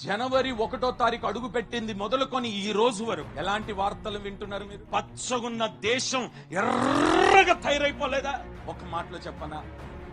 జనవరి ఒకటో తారీఖు అడుగు పెట్టింది మొదలుకొని ఈ రోజు వరకు. ఎలాంటి వార్తలు వింటున్నారు మీరు? పచ్చగున్న దేశం ఎర్రగా తయారైపోలేదా? ఒక మాటలో చెప్పనా?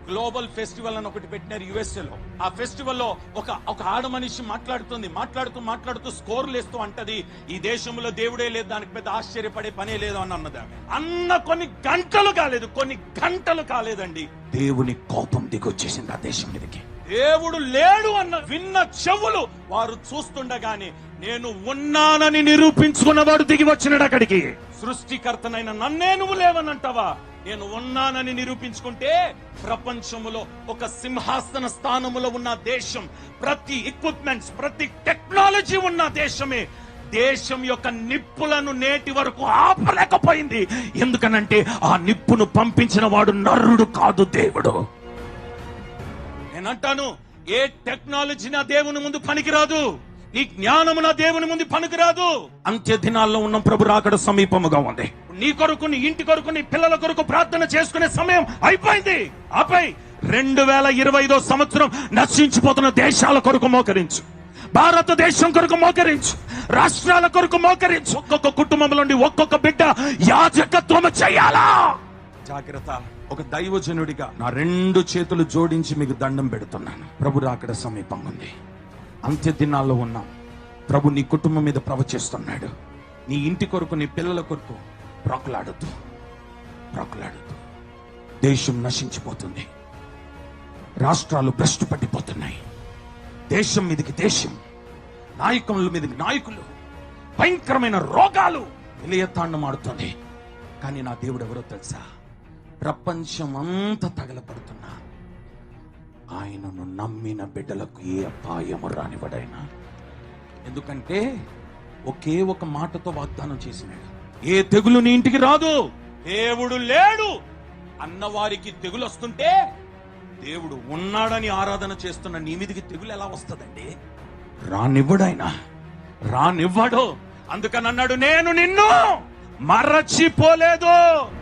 గ్లోబల్ ఫెస్టివల్ అని ఒకటి పెట్టినారు యుఎస్ఏ లో ఆ ఫెస్టివల్లో ఒక ఒక ఆడ మనిషి మాట్లాడుతుంది మాట్లాడుతూ మాట్లాడుతూ స్కోర్లు వేస్తూ అంటది ఈ దేశంలో దేవుడే లేదు దానికి పెద్ద ఆశ్చర్యపడే పనే లేదు అని అన్నది అన్న కొన్ని గంటలు కాలేదు కొన్ని గంటలు కాలేదండి. దేవుని కోపం దిగొచ్చేసింది ఆ దేశం మీదకి. దేవుడు లేడు అన్న విన్న చెవులు వారు చూస్తుండగానే నేను ఉన్నానని నిరూపించుకున్నవాడు దిగి వచ్చినాడు అక్కడికి. సృష్టికర్తనైన నన్నే నువ్వు లేవనంటావా? నేను ఉన్నానని నిరూపించుకుంటే ప్రపంచములో ఒక సింహాసన స్థానములో ఉన్న దేశం ప్రతి ఎక్విప్మెంట్స్ ప్రతి టెక్నాలజీ ఉన్న దేశమే. దేశం యొక్క నిప్పులను నేటి వరకు ఆపలేకపోయింది. ఎందుకనంటే ఆ నిప్పును పంపించిన వాడు నరుడు కాదు దేవుడు. నేనంటాను ఏ టెక్నాలజీ నా దేవుని ముందు పనికిరాదు నీ జ్ఞానము నా దేవుని ముందు పనికిరాదు. అంత్య దినాల్లో ఉన్న ప్రభు రాకడ సమీపముగా ఉంది. నీ కొరకు నీ ఇంటి కొరకు నీ పిల్లల కొరకు ప్రార్థన చేసుకునే సమయం అయిపోయింది. ఆపై రెండు వేల ఇరవై ఐదో సంవత్సరం నశించిపోతున్న దేశాల కొరకు మోకరించు. భారతదేశం కొరకు మోకరించు. రాష్ట్రాల కొరకు మోకరించు. ఒక్కొక్క కుటుంబం నుండి ఒక్కొక్క బిడ్డ యాజకత్వం చేయాలా? జాగ్రత్త. ఒక దైవజనుడిగా నా రెండు చేతులు జోడించి మీకు దండం పెడుతున్నాను. ప్రభు రాకడ సమీపం ఉంది అంత్య దినాల్లో ఉన్నాం. ప్రభు నీ కుటుంబం మీద ప్రవచిస్తున్నాడు. నీ ఇంటి కొరకు నీ పిల్లల కొరకు ప్రాకులాడద్దు ప్రాకులాడద్దు దేశం నశించిపోతుంది. రాష్ట్రాలు భ్రష్టు పట్టిపోతున్నాయి దేశం మీదకి దేశం నాయకుల మీదకి నాయకులు భయంకరమైన రోగాలు నిలయతాండం ఆడుతుంది కానీ నా దేవుడు ఎవరో తెలుసా? ప్రపంచం అంతా తగలపడుతున్నా ఆయనను నమ్మిన బిడ్డలకు ఏ అపాయము రానివ్వడైనా. ఎందుకంటే ఒకే ఒక మాటతో వాగ్దానం చేసినాడు. ఏ తెగులు నీ ఇంటికి రాదు? దేవుడు లేడు. అన్నవారికి తెగులు వస్తుంటే దేవుడు ఉన్నాడని ఆరాధన చేస్తున్న నీ మీదికి తెగులు ఎలా వస్తుందండి? రానివ్వడైనా. రానివ్వడు. అందుకని అన్నాడు నేను నిన్ను మరచిపోలేదు.